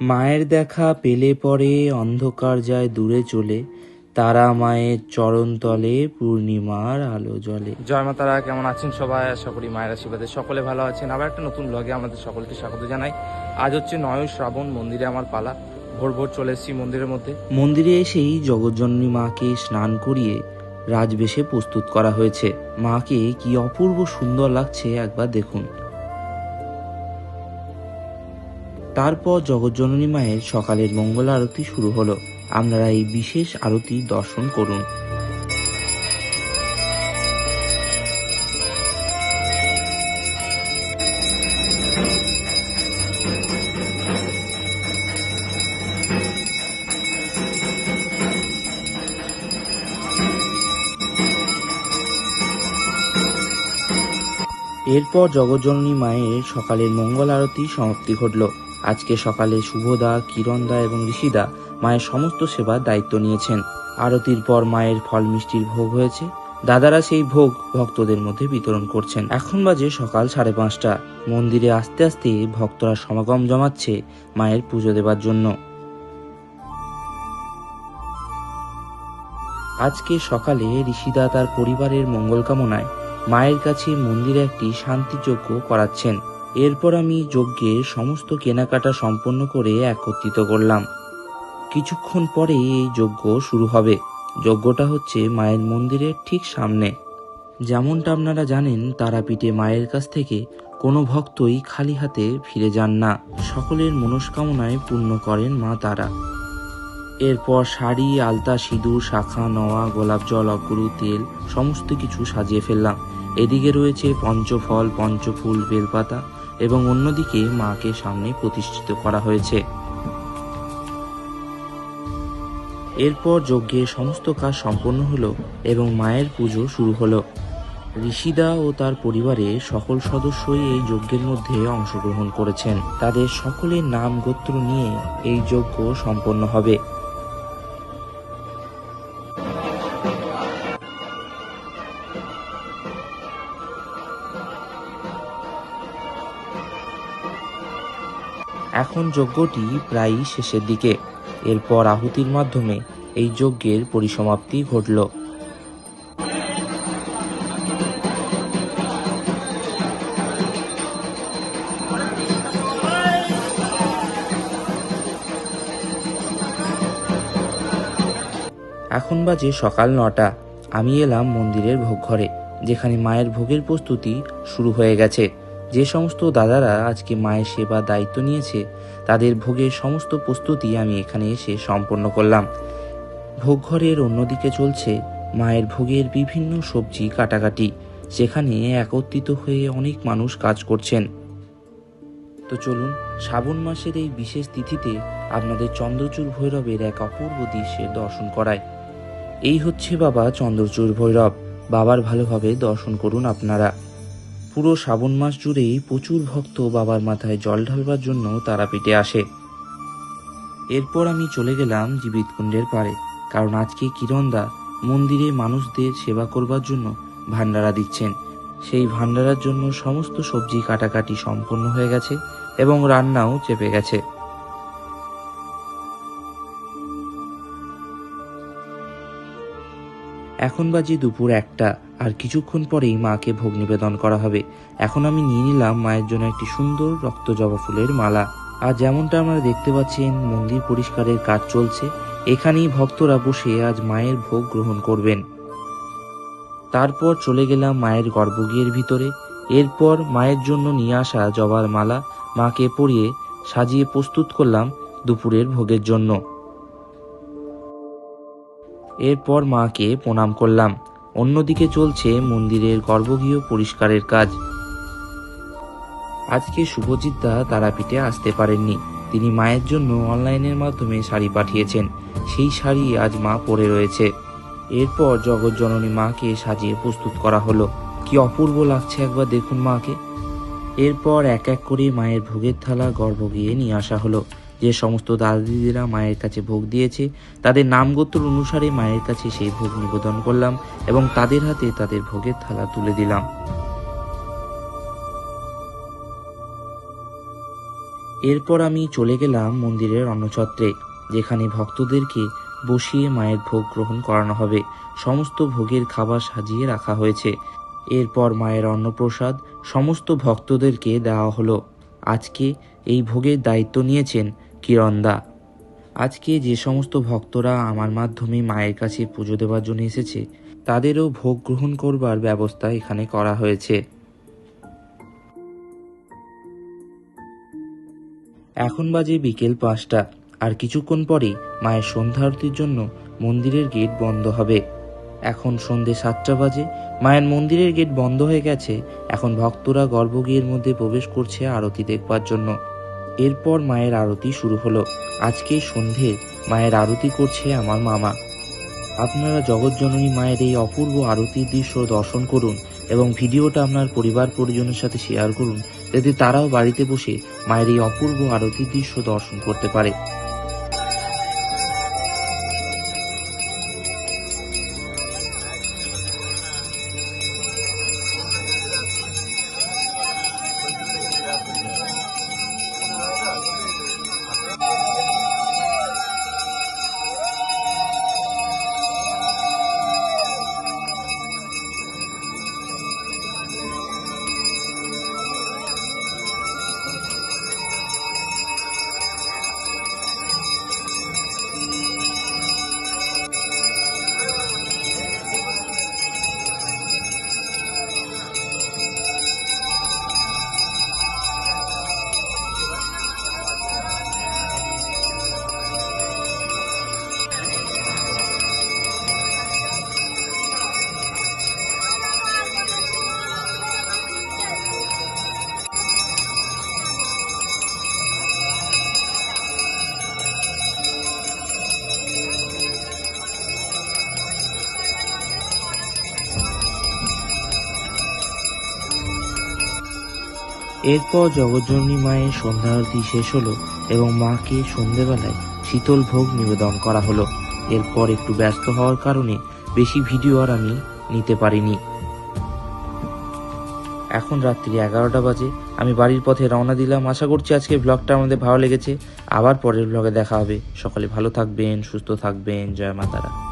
মায়ের দেখা পেলে পরে অন্ধকার যায় দূরে চলে তারা মায়ের চরণতলে পূর্ণিমার আলো জ্বলে। জয় মা তারা কেমন আছেন সবাই? আশা করি মায়ের আশীর্বাদে সকলে ভালো আছেন। আবার একটা নতুন ব্লগে আমাদের সকলকে স্বাগত জানাই। আজ হচ্ছে নয় শ্রাবণ মন্দিরে আমার পালা। ভোর ভোর চলে এসেছি মন্দিরের মধ্যে। মন্দিরে এসেই জগজ্জননী মাকে স্নান করিয়ে রাজবেশে প্রস্তুত করা হয়েছে। মাকে কি অপূর্ব সুন্দর লাগছে একবার দেখুন। তারপর জগজ্জননী মায়ের সকালের মঙ্গল আরতি শুরু হলো। আপনারা এই বিশেষ আরতি দর্শন করুন। এরপর জগজ্জননী মায়ের সকালের মঙ্গল আরতি সমাপ্তি ঘটল। আজকে সকালে শুভদা, কিরণদা এবং ঋষিদা মায়ের সমস্ত সেবার দায়িত্ব নিয়েছেন। আরতির পর মায়ের ফল মিষ্টির ভোগ হয়েছে। দাদারা সেই ভোগ ভক্তদের মধ্যে বিতরণ করছেন। এখন বাজে সকাল সাড়ে পাঁচটা। মন্দিরে আস্তে আস্তে ভক্তরা সমাগম জমাচ্ছে মায়ের পুজো দেবার জন্য। আজকে সকালে ঋষিদা তার পরিবারের মঙ্গল কামনায় মায়ের কাছে মন্দিরে একটি শান্তিযজ্ঞ করাচ্ছেন। এরপর আমি যজ্ঞের সমস্ত কেনাকাটা সম্পন্ন করে একত্রিত করলাম। কিছুক্ষণ পরেই এই যজ্ঞ শুরু হবে। যজ্ঞটা হচ্ছে মায়ের মন্দিরের ঠিক সামনে। যেমনটা আপনারা জানেন, তারাপীঠে মায়ের কাছ থেকে কোনো ভক্তই খালি হাতে ফিরে যান না। সকলের মনস্কামনায় পূর্ণ করেন মা তারা। এরপর শাড়ি, আলতা, সিঁদুর, শাখা নওয়া গোলাপ জল, অগুরু, তেল, সমস্ত কিছু সাজিয়ে ফেললাম। এদিকে রয়েছে পঞ্চফল, পঞ্চফুল, বেলপাতা এবং অন্যদিকে মাকে সামনে প্রতিষ্ঠিত করা হয়েছে। এরপর যজ্ঞের সমস্ত কাজ সম্পন্ন হলো এবং মায়ের পুজো শুরু হলো। ঋষিদা ও তার পরিবারের সকল সদস্যই এই যজ্ঞের মধ্যে অংশগ্রহণ করেছেন। তাদের সকলের নাম গোত্র নিয়ে এই যজ্ঞ সম্পন্ন হবে। এখন যজ্ঞটি প্রায় শেষের দিকে। এরপর আহুতির মাধ্যমে এই যজ্ঞের পরিসমাপ্তি ঘটল। এখন বাজে সকাল নটা। আমি এলাম মন্দিরের ভোগ ঘরে যেখানে মায়ের ভোগের প্রস্তুতি শুরু হয়ে গেছে। যে সমস্ত দাদারা আজকে মায়ের সেবা দায়িত্ব নিয়েছে, তাদের ভোগের সমস্ত প্রস্তুতি আমি এখানে এসে সম্পন্ন করলাম। ভোগ ঘরের অন্যদিকে চলছে মায়ের ভোগের বিভিন্ন সবজি কাটাকাটি সেখানে একত্রিত হয়ে অনেক মানুষ কাজ করছেন। তো চলুন, শ্রাবণ মাসের এই বিশেষ তিথিতে আপনাদের চন্দ্রচূড় ভৈরবের এক অপূর্ব দৃশ্যের দর্শন করায় এই হচ্ছে বাবা চন্দ্রচূড় ভৈরব। বাবার ভালোভাবে দর্শন করুন আপনারা। পুরো শ্রাবণ মাস জুড়েই প্রচুর ভক্ত বাবার মাথায় জল ঢালবার জন্য তারাপীঠে আসে। এরপর আমি চলে গেলাম জীবিতকুণ্ডের পাড়ে, কারণ আজকে কিরণদা মন্দিরে মানুষদের সেবা করবার জন্য ভান্ডারা দিচ্ছেন। সেই ভান্ডারার জন্য সমস্ত সবজি কাটাকাটি সম্পন্ন হয়ে গেছে এবং রান্নাও চেপে গেছে। এখন বাজে দুপুর একটা। আর কিছুক্ষণ পরেই মাকে ভোগ নিবেদন করা হবে। এখন আমি নিয়ে নিলাম মায়ের জন্য একটি সুন্দর রক্ত জবা ফুলের মালা। আর যেমনটা আমরা দেখতে পাচ্ছেন, মন্দির পরিষ্কারের কাজ চলছে। এখানেই ভক্তরা বসে আজ মায়ের ভোগ গ্রহণ করবেন। তারপর চলে গেলাম মায়ের গর্ভগৃহের ভিতরে। এরপর মায়ের জন্য নিয়ে আসা জবার মালা মাকে পরিয়ে সাজিয়ে প্রস্তুত করলাম দুপুরের ভোগের জন্য। এরপর মাকে প্রণাম করলাম। অন্যদিকে চলছে মন্দিরের গর্ভগৃহ পরিষ্কারের কাজ। আজকে শুভজিৎ দা তারাপীঠে আসতে পারেননি। তিনি মায়ের জন্য অনলাইনের মাধ্যমে শাড়ি পাঠিয়েছেন। সেই শাড়ি আজ মা পরে রয়েছে। এরপর জগৎজননী মাকে সাজিয়ে প্রস্তুত করা হলো। কি অপূর্ব লাগছে একবার দেখুন মাকে। এরপর এক এক করে মায়ের ভোগের থালা গর্ভগৃহে নিয়ে আসা হলো। যে সমস্ত দাদা দিদিরা মায়ের কাছে ভোগ দিয়েছে, তাদের নামগোত্র অনুসারে মায়ের কাছে সেই ভোগ নিবেদন করলাম এবং তাদের হাতে তাদের ভোগের থালা তুলে দিলাম। এরপর আমি চলে গেলাম মন্দিরের অন্নছত্রে যেখানে ভক্তদেরকে বসিয়ে মায়ের ভোগ গ্রহণ করানো হবে। সমস্ত ভোগের খাবার সাজিয়ে রাখা হয়েছে। এরপর মায়ের অন্নপ্রসাদ সমস্ত ভক্তদেরকে দেওয়া হলো। আজকে এই ভোগের দায়িত্ব নিয়েছেন কিরণদা, আজকে যে সমস্ত ভক্তরা আমার মাধ্যমে মায়ের কাছে পুজো দেওয়ার জন্য এসেছে, তাদেরও ভোগ গ্রহণ করবার ব্যবস্থা এখানে করা হয়েছে। এখন বাজে বিকেল পাঁচটা, আর কিছুক্ষণ পরেই মায়ের সন্ধ্যা আরতির জন্য মন্দিরের গেট বন্ধ হবে। এখন সন্ধে সাতটা বাজে, মায়ের মন্দিরের গেট বন্ধ হয়ে গেছে, এখন ভক্তরা গর্ভগৃহের মধ্যে প্রবেশ করছে আরতি দেখবার জন্য। এরপর মায়ের আরতি শুরু হলো। আজকে সন্ধে, মায়ের আরতি করছে আমার মামা। আপনারা জগৎজননী মায়ের এই অপূর্ব আরতির দৃশ্য দর্শন করুন এবং ভিডিওটা আপনার পরিবার পরিজনের সাথে শেয়ার করুন, যাতে তারাও বাড়িতে বসে মায়ের এই অপূর্ব আরতির দৃশ্য দর্শন করতে পারে। এরপর জগজ্জননী মায়ের সন্ধ্যা আরতি শেষ হলো এবং মাকে সন্ধেবেলায় শীতল ভোগ নিবেদন করা হলো। এরপর একটু ব্যস্ত হওয়ার কারণে বেশি ভিডিও আর আমি নিতে পারিনি। এখন রাত্রি এগারোটা বাজে। আমি বাড়ির পথে রওনা দিলাম। আশা করছি আজকে ব্লগটা আমাদের ভালো লেগেছে। আবার পরের ব্লগে দেখা হবে। সকলে ভালো থাকবেন, সুস্থ থাকবেন। জয় মাতারা